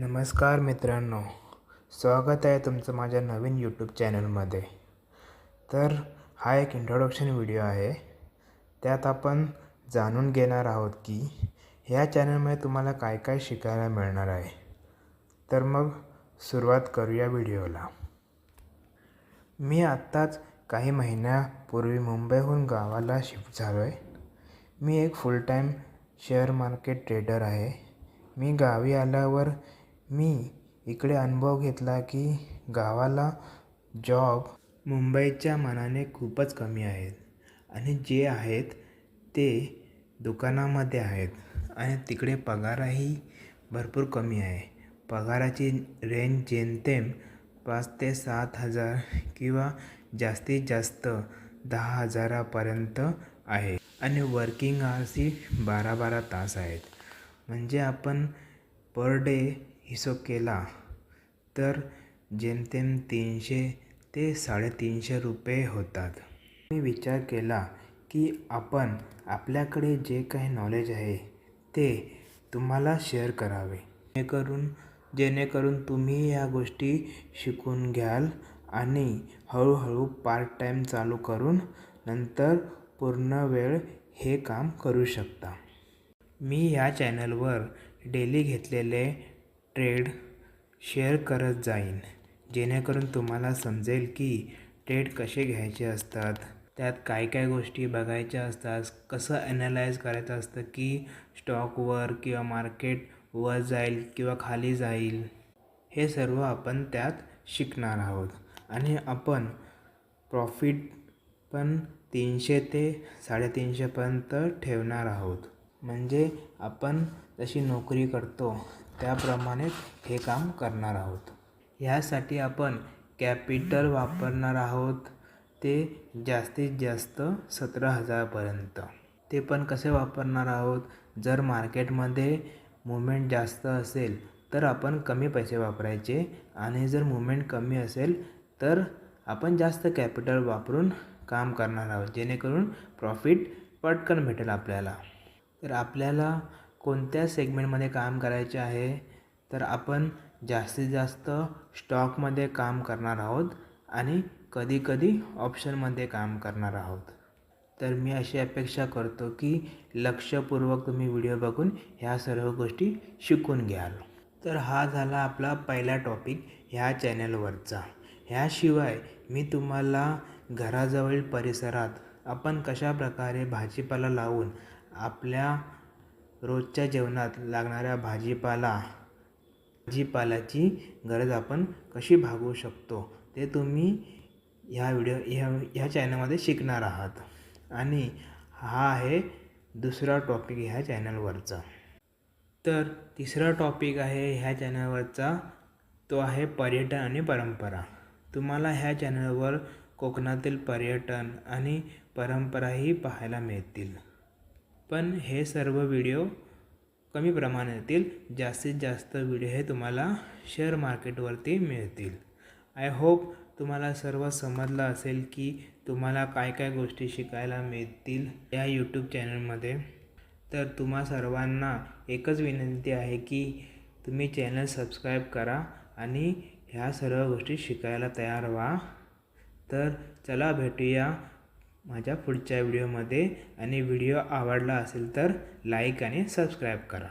नमस्कार मित्रांनो स्वागत आहे तुमचं माझ्या नवीन यूट्यूब चॅनलमध्ये तर हा एक इंट्रोडक्शन व्हिडिओ आहे. त्यात आपण जाणून घेणार आहोत की ह्या चॅनलमध्ये तुम्हाला काय काय शिकायला मिळणार आहे. तर मग सुरुवात करूया व्हिडिओला मी आत्ताच काही महिन्यापूर्वी मुंबईहून गावाला शिफ्ट झालो आहे मी एक full time share market trader आहे. मी गावी आल्यावर मी इकडे अनुभव घेतला की गावाला जॉब मुंबईच्या मानाने खूपच कमी आहेत. आणि जे आहेत ते दुकानामध्ये आहेत. आणि तिकडे पगारही भरपूर कमी आहे. पगाराची रेंज जेमतेम पाच ते सात हजार किंवा जास्तीत जास्त दहा हजारापर्यंत आहे. आणि वर्किंग आवर्सही बारा बारा तास आहेत. म्हणजे आपण पर डे हिशोब केला तर जेमतेम तीनशे ते साडेतीनशे रुपये होतात. मी विचार केला की आपण आपल्याकडे जे काही नॉलेज आहे ते तुम्हाला शेअर करावे. जेणेकरून जेणेकरून तुम्ही या गोष्टी शिकून घ्याल आणि हळूहळू पार्ट टाईम चालू करून नंतर पूर्ण वेळ हे काम करू शकता. मी या चॅनलवर डेली घेतलेले ट्रेड शेअर करत जाईन जेणेकरून तुम्हाला समजेल की ट्रेड कसे घ्यायचे असतात. त्यात काय काय गोष्टी बघायच्या असतात कसं ॲनालाइज करायचं असतं की स्टॉकवर किंवा मार्केट वर जाईल किंवा खाली जाईल. हे सर्व आपण त्यात शिकणार आहोत. आणि आपण प्रॉफिट पण तीनशे ते साडेतीनशेपर्यंत ठेवणार आहोत. म्हणजे आपण जशी नोकरी करतो त्याप्रमाणेच हे काम करणार आहोत. ह्यासाठी आपण कॅपिटल वापरणार आहोत. ते जास्तीत जास्त सतरा हजारपर्यंत ते पण कसे वापरणार आहोत? जर मार्केटमध्ये मुवमेंट जास्त असेल तर आपण कमी पैसे वापरायचे. आणि जर मुवमेंट कमी असेल तर आपण जास्त कॅपिटल वापरून काम करणार आहोत जेणेकरून प्रॉफिट पटकन भेटेल आपल्याला. तर आपल्याला कोणत्या सेगमेंटमध्ये काम करायचे आहे तर आपण जास्तीत जास्त स्टॉकमध्ये काम करणार आहोत आणि कधीकधी ऑप्शनमध्ये काम करणार आहोत. तर मी अशी अपेक्षा करतो की लक्षपूर्वक तुम्ही व्हिडिओ बघून ह्या सर्व गोष्टी शिकून घ्याल. तर हा झाला आपला पहिला टॉपिक ह्या चॅनलवरचा ह्याशिवाय मी तुम्हाला घराजवळील परिसरात आपण कशाप्रकारे भाजीपाला लावून आपल्या रोजच्या जेवणात लागणाऱ्या भाजीपाला भाजीपाल्याची गरज आपण कशी भागवू शकतो ते तुम्ही ह्या व्हिडिओ ह्या ह्या चॅनलमध्ये शिकणार आहात. आणि हा आहे दुसरा टॉपिक ह्या चॅनलवरचा. तर तिसरा टॉपिक आहे ह्या चॅनलवरचा तो आहे पर्यटन आणि परंपरा. तुम्हाला ह्या चॅनलवर कोकणातील पर्यटन आणि परंपराही पाहायला मिळतील. पण हे सर्व व्हिडिओ कमी प्रमाणात येतील जास्तीत जास्त व्हिडिओ हे तुम्हाला शेअर मार्केटवरती मिळतील. आय होप तुम्हाला सर्व समजलं असेल की तुम्हाला काय काय गोष्टी शिकायला मिळतील या यूट्यूब चॅनलमध्ये तर तुम्हा सर्वांना एकच विनंती आहे की तुम्ही चॅनल सबस्क्राईब करा आणि ह्या सर्व गोष्टी शिकायला तयार व्हा. तर चला भेटूया माझ्या पुढच्या व्हिडिओमध्ये आणि व्हिडिओ आवडला असेल तर लाईक आणि सबस्क्राईब करा.